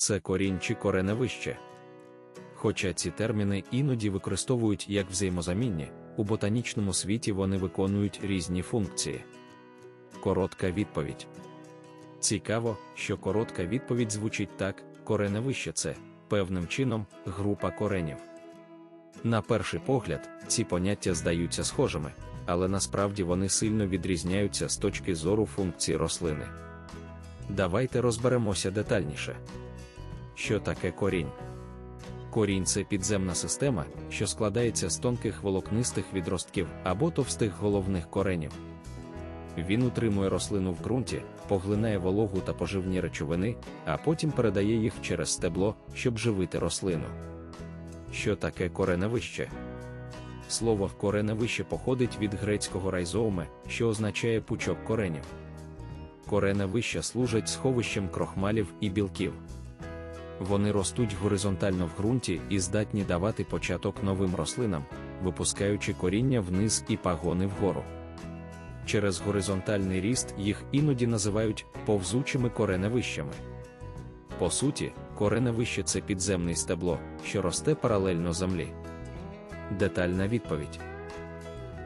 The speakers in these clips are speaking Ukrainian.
це корінь чи кореневище. Хоча ці терміни іноді використовують як взаємозамінні, у ботанічному світі вони виконують різні функції. Коротка відповідь. Цікаво, що коротка відповідь звучить так: кореневище це певним чином група коренів. На перший погляд, ці поняття здаються схожими, але насправді вони сильно відрізняються з точки зору функції рослини. Давайте розберемося детальніше. Що таке корінь? Корінь це підземна система, що складається з тонких волокнистих відростків або товстих головних коренів. Він утримує рослину в ґрунті, поглинає вологу та поживні речовини, а потім передає їх через стебло, щоб живити рослину. Що таке кореневище? Слово кореневище походить від грецького райзоуме, що означає пучок коренів. Кореневища служать сховищем крохмалів і білків. Вони ростуть горизонтально в ґрунті і здатні давати початок новим рослинам, випускаючи коріння вниз і пагони вгору. Через горизонтальний ріст їх іноді називають повзучими кореневищами. По суті, кореневище це підземне стебло, що росте паралельно землі. Детальна відповідь.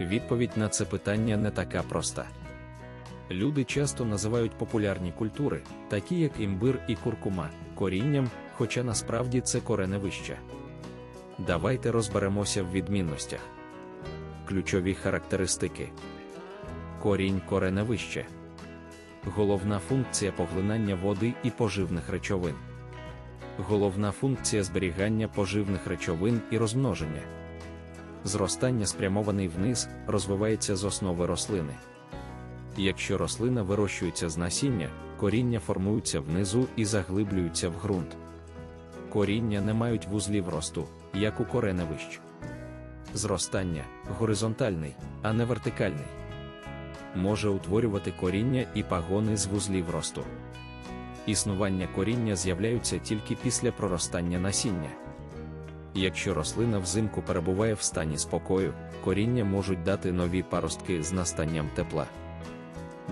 Відповідь на це питання не така проста. Люди часто називають популярні культури, такі як імбир і куркума, корінням, хоча насправді це кореневище. Давайте розберемося в відмінностях. Ключові характеристики. Корінь кореневище. Головна функція поглинання води і поживних речовин. Головна функція зберігання поживних речовин і розмноження. Зростання спрямований вниз, розвивається з основи рослини. Якщо рослина вирощується з насіння, коріння формуються внизу і заглиблюються в ґрунт. Коріння не мають вузлів росту, як у кореневищ. Зростання горизонтальний, а не вертикальний. Може утворювати коріння і пагони з вузлів росту. Існування коріння з'являються тільки після проростання насіння. Якщо рослина взимку перебуває в стані спокою, коріння можуть дати нові паростки з настанням тепла.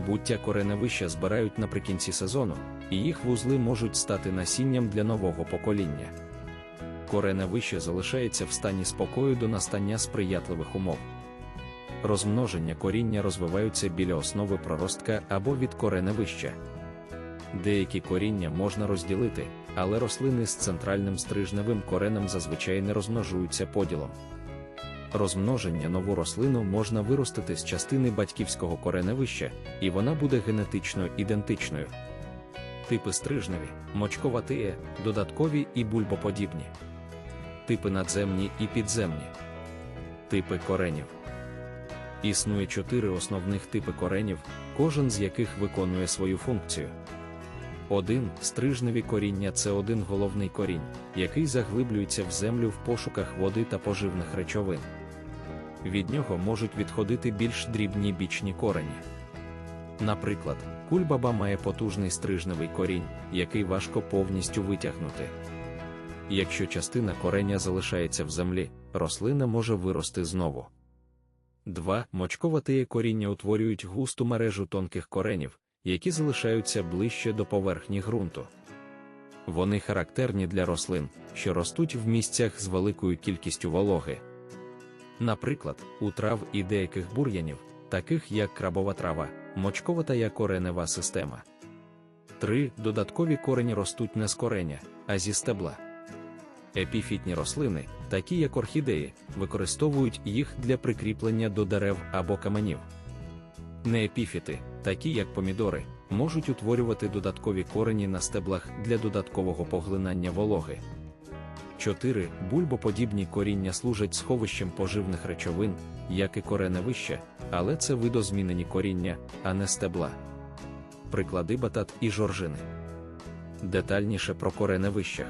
Буття кореневища збирають наприкінці сезону, і їх вузли можуть стати насінням для нового покоління. Кореневище залишається в стані спокою до настання сприятливих умов. Розмноження коріння розвиваються біля основи проростка або від кореневища. Деякі коріння можна розділити, але рослини з центральним стрижневим коренем зазвичай не розмножуються поділом. Розмноження нову рослину можна виростити з частини батьківського кореневища, і вона буде генетично ідентичною. Типи стрижневі, мочковатиє, додаткові і бульбоподібні. Типи надземні і підземні. Типи коренів. Існує чотири основних типи коренів, кожен з яких виконує свою функцію. Один стрижневі коріння це один головний корінь, який заглиблюється в землю в пошуках води та поживних речовин. Від нього можуть відходити більш дрібні бічні корені. Наприклад, кульбаба має потужний стрижневий корінь, який важко повністю витягнути. Якщо частина кореня залишається в землі, рослина може вирости знову. 2. Мочковатиє коріння утворюють густу мережу тонких коренів, які залишаються ближче до поверхні ґрунту. Вони характерні для рослин, що ростуть в місцях з великою кількістю вологи. Наприклад, у трав і деяких бур'янів, таких як крабова трава, мочковата є коренева система. 3. Додаткові корені ростуть не з кореня, а зі стебла. Епіфітні рослини, такі як орхідеї, використовують їх для прикріплення до дерев або каменів. Неепіфіти, такі як помідори, можуть утворювати додаткові корені на стеблах для додаткового поглинання вологи. 4. Бульбоподібні коріння служать сховищем поживних речовин, як і кореневища, але це видозмінені коріння, а не стебла. Приклади батат і жоржини. Детальніше про кореневищах.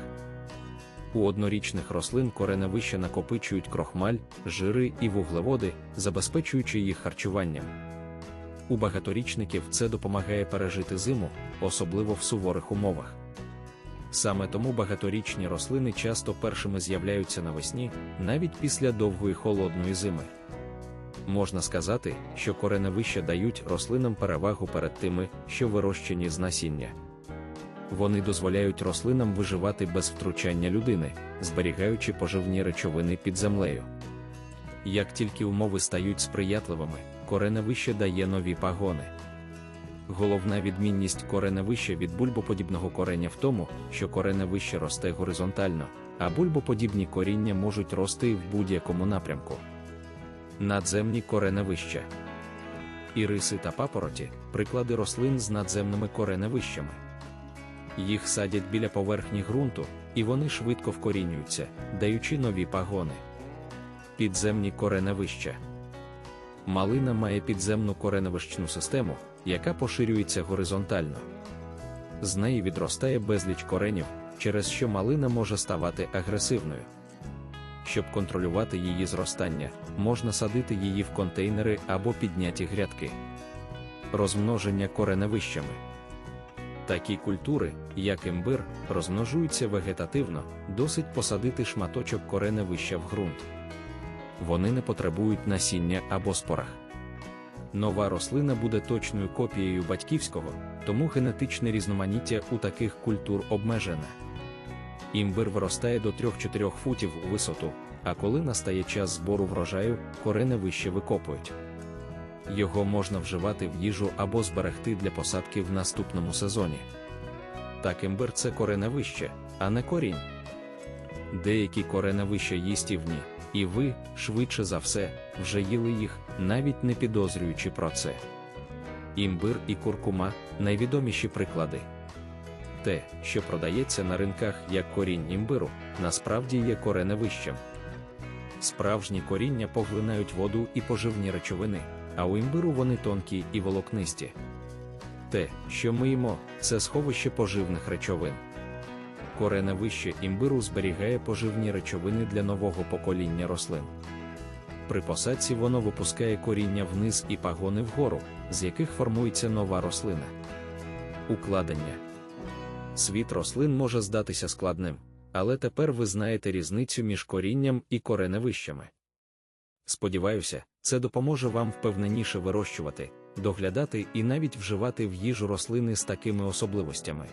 У однорічних рослин кореневища накопичують крохмаль, жири і вуглеводи, забезпечуючи їх харчуванням. У багаторічників це допомагає пережити зиму, особливо в суворих умовах. Саме тому багаторічні рослини часто першими з'являються навесні, навіть після довгої холодної зими. Можна сказати, що кореневища дають рослинам перевагу перед тими, що вирощені з насіння. Вони дозволяють рослинам виживати без втручання людини, зберігаючи поживні речовини під землею. Як тільки умови стають сприятливими, кореневище дає нові пагони. Головна відмінність кореневища від бульбоподібного кореня в тому, що кореневище росте горизонтально, а бульбоподібні коріння можуть рости в будь-якому напрямку. Надземні кореневища. Іриси та папороті приклади рослин з надземними кореневищами. Їх садять біля поверхні ґрунту, і вони швидко вкорінюються, даючи нові пагони. Підземні кореневища. Малина має підземну кореневищну систему, яка поширюється горизонтально. З неї відростає безліч коренів, через що малина може ставати агресивною. Щоб контролювати її зростання, можна садити її в контейнери або підняті грядки. Розмноження кореневищами. Такі культури, як імбир, розмножуються вегетативно, досить посадити шматочок кореневища в ґрунт. Вони не потребують насіння або спорах. Нова рослина буде точною копією батьківського, тому генетичне різноманіття у таких культур обмежене. Імбир виростає до 3-4 футів у висоту, а коли настає час збору врожаю, кореневище викопують. Його можна вживати в їжу або зберегти для посадки в наступному сезоні. Так імбир це кореневище, а не корінь. Деякі кореневища їстівні, і ви, швидше за все, вже їли їх, навіть не підозрюючи про це. Імбир і куркума найвідоміші приклади. Те, що продається на ринках як корінь імбиру, насправді є кореневищем. Справжні коріння поглинають воду і поживні речовини, а у імбиру вони тонкі і волокнисті. Те, що ми їмо, це сховище поживних речовин. Кореневище імбиру зберігає поживні речовини для нового покоління рослин. При посадці воно випускає коріння вниз і пагони вгору, з яких формується нова рослина. Укладення Світ рослин може здатися складним, але тепер ви знаєте різницю між корінням і кореневищами. Сподіваюся, це допоможе вам впевненіше вирощувати, доглядати і навіть вживати в їжу рослини з такими особливостями.